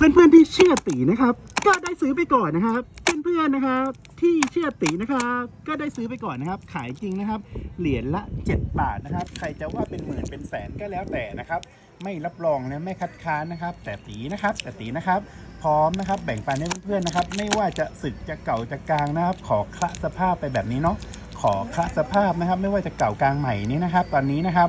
เพื่อนๆที่เชื่อตีนะครับ ก็ได้ซื้อไปก่อนนะครับ เพื่อนๆนะครับที่เชื่อตีนะครับ ก็ได้ซื้อไปก่อนนะครับ ขายจริงนะครับ เหรียญละ 7 บาทนะครับ ใครจะว่าเป็นหมื่นเป็นแสนก็แล้วแต่นะครับ ไม่รับรองนะไม่คัดค้านนะครับ แต่ตีนะครับ แต่ตีนะครับ พร้อมนะครับ แบ่งปันให้เพื่อนๆนะครับ ไม่ว่าจะสึกจะเก่าจะกลางนะครับ ขอคละสภาพไปแบบนี้เนาะขอคละสภาพนะครับ ไม่ว่าจะเก่ากลางใหม่นี้นะครับ ตอนนี้นะครับ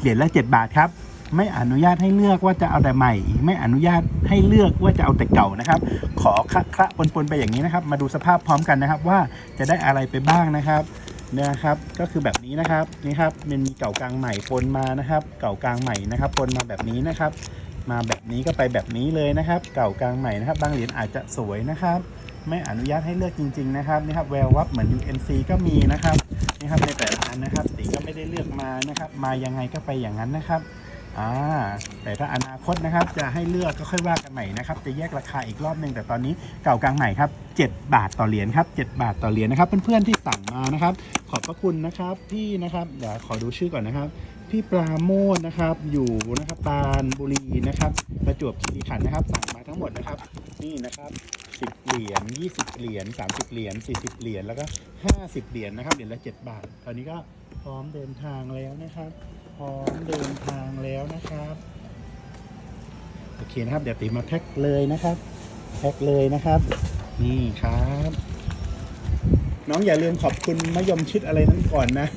เหรียญละ 7 บาทครับ ไม่อนุญาตให้เลือกว่าจะเอาแต่ใหม่ ไม่อนุญาตให้เลือกว่าจะเอาแต่เก่านะครับ ขอคละคละปนปนๆไปอย่างนี้นะครับ มาดูสภาพพร้อมกันนะครับ ว่าจะได้อะไรไปบ้างนะครับเนี่ยนะครับก็คือแบบนี้นะครับนี่ครับมันมีเก่ากลางใหม่ปนมานะครับ เก่ากลางใหม่นะครับปนมาแบบนี้นะครับ มาแบบนี้ก็ไปแบบนี้เลยนะครับ เก่ากลางใหม่นะครับ บางเหรียญอาจจะสวยนะครับ ไม่อนุญาตให้เลือกจริง ๆ นะครับนี่ครับแวววับเหมือน UNC ก็มีนะครับนี่ครับในแต่ละอันนะครับตีก็ไม่ได้เลือกมานะครับ มายังไงก็ไปอย่างนั้นนะครับ อ่าแต่ถ้าอนาคตนะครับจะให้เลือกก็ค่อยว่ากันใหม่นะครับจะแยกราคาอีกรอบหนึ่งแต่ตอนนี้เก่ากลางใหม่ครับ 7 บาทต่อเหรียญครับ 7 บาทต่อเหรียญนะครับเพื่อนๆที่สั่งมานะครับ ขอบพระคุณนะครับพี่นะครับเดี๋ยวขอดูชื่อก่อนนะครับพี่ปราโมทนะครับอยู่นะครับปานบุรีนะครับ ประจวบคีรีขันธ์นะครับ สั่งมาทั้งหมดนะครับ นี่นะครับ10เหรียญ20เหรียญ30เหรียญ40เหรียญแล้วก็50เหรียญนะครับเหรียญละ7บาทตอนนี้ก็พร้อมเดินทางแล้วนะครับ พร้อมเดินทางแล้วนะครับโอเคนะครับ เดี๋ยวตีมาแพ็คเลยนะครับ แพ็คเลยนะครับ นี่ครับ น้องอย่าลืมขอบคุณมะยมชิดอะไรนั้นก่อนนะ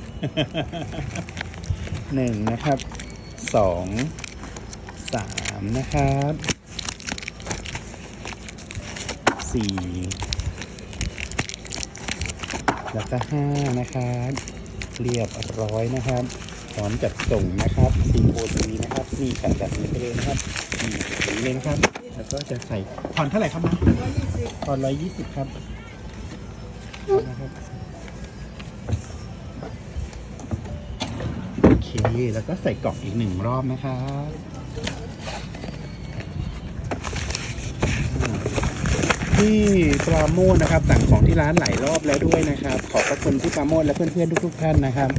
หนึ่งนะครับสองสามนะครับสี่แล้วก็ห้านะครับ เรียบร้อยนะครับ พร้อมจัดส่งนะครับ COD นะครับนี่แปะแบบนี้ไปเลยนะครับนี่แบบนี้เลยนะครับ แล้วก็จะใส่ผ่อนเท่าไหร่ครับนะผ่อนร้อยยี่สิบครับนะครับโอเค แล้วก็ใส่กล่องอีกหนึ่งรอบนะครับที่ปราโมทนะครับสั่งของที่ร้านหลายรอบแล้วด้วยนะครับ ขอบพระคุณที่ปราโมทและเพื่อนๆทุกๆท่านนะครับ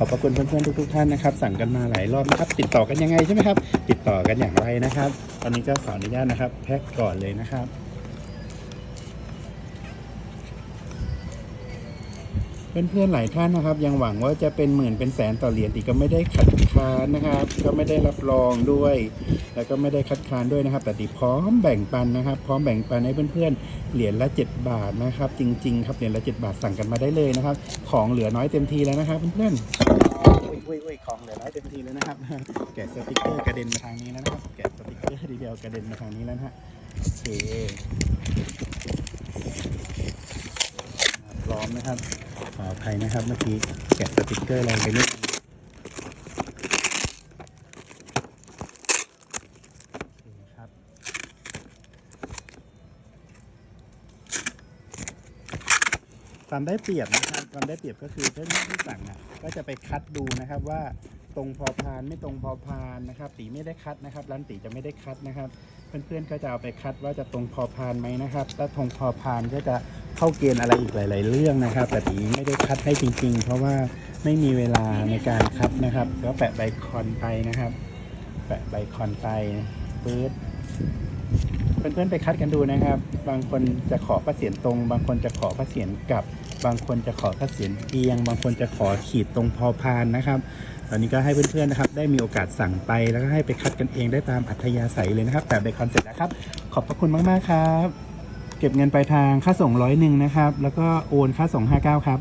ขอบพระคุณเพื่อนๆทุกๆท่านนะครับ สั่งกันมาหลายรอบนะครับ ติดต่อกันยังไงใช่ไหมครับ ติดต่อกันอย่างไรนะครับ ตอนนี้ก็ขออนุญาตนะครับ แพ็กก่อนเลยนะครับ เพื่อนๆหลายท่านนะครับ ยังหวังว่าจะเป็นหมื่นเป็นแสนต่อเหรียญตีก็ไม่ได้คัดค้านนะครับ ก็ไม่ได้รับรองด้วย แล้วก็ไม่ได้คัดค้านด้วยนะครับ แต่ตีพร้อมแบ่งปันนะครับ พร้อมแบ่งปันให้เพื่อนๆเหรียญละ 7 บาทนะครับ จริง ๆ ครับเหรียญละ 7 บาทสั่งกันมาได้เลยนะครับ ของเหลือน้อยเต็มทีแล้วนะครับเพื่อนๆอุ้ยอุ้ยของเหลือน้อยเต็มทีแล้วนะครับ แกะสติกเกอร์กระเด็นมาทางนี้แล้วนะครับ แกะสติกเกอร์ทีเดียวกระเด็นมาทางนี้แล้วนะฮะโอเคพร้อมนะครับ ขออภัยนะครับเมื่อกี้แกะสติกเกอร์แรงไปนิดนึงโอเครับความได้เปรียบนะครับความได้เปรียบก็คือเพื่อนที่สั่งอะก็จะไปคัดดูนะครับว่า ตรงพอพานไม่ตรงพอพานนะครับตีไม่ได้คัดนะครับ ร้านตีจะไม่ได้คัดนะครับ เพื่อนๆก็จะเอาไปคัดว่าจะตรงพอพานไหมนะครับถ้าตรงพอพานก็จะเข้าเกณฑ์อะไรอีกหลาย ๆ เรื่องนะครับ แต่ตีไม่ได้คัดให้จริง ๆ เพราะว่าไม่มีเวลาในการคัดนะครับก็แปะใบคอนไปนะครับ แปะใบคอนไปปื๊ดเพื่อนๆไปคัดกันดูนะครับ บางคนจะขอพระเสียรตรง บางคนจะขอพระเสียรกลับ บางคนจะขอพระเสียงเอียง บางคนจะขอขีดตรงพอพานนะครับ ตอนนี้ก็ให้เพื่อนๆนะครับ ได้มีโอกาสสั่งไปแล้วก็ให้ไปคัดกันเองได้ตามอัธยาศัยเลยนะครับ แต่เบคอนเซ็ปต์นะครับ ขอบพระคุณมากๆครับ เก็บเงินปลายทางค่าส่งร้อยหนึ่งนะครับ แล้วก็โอนค่าส่ง59ครับ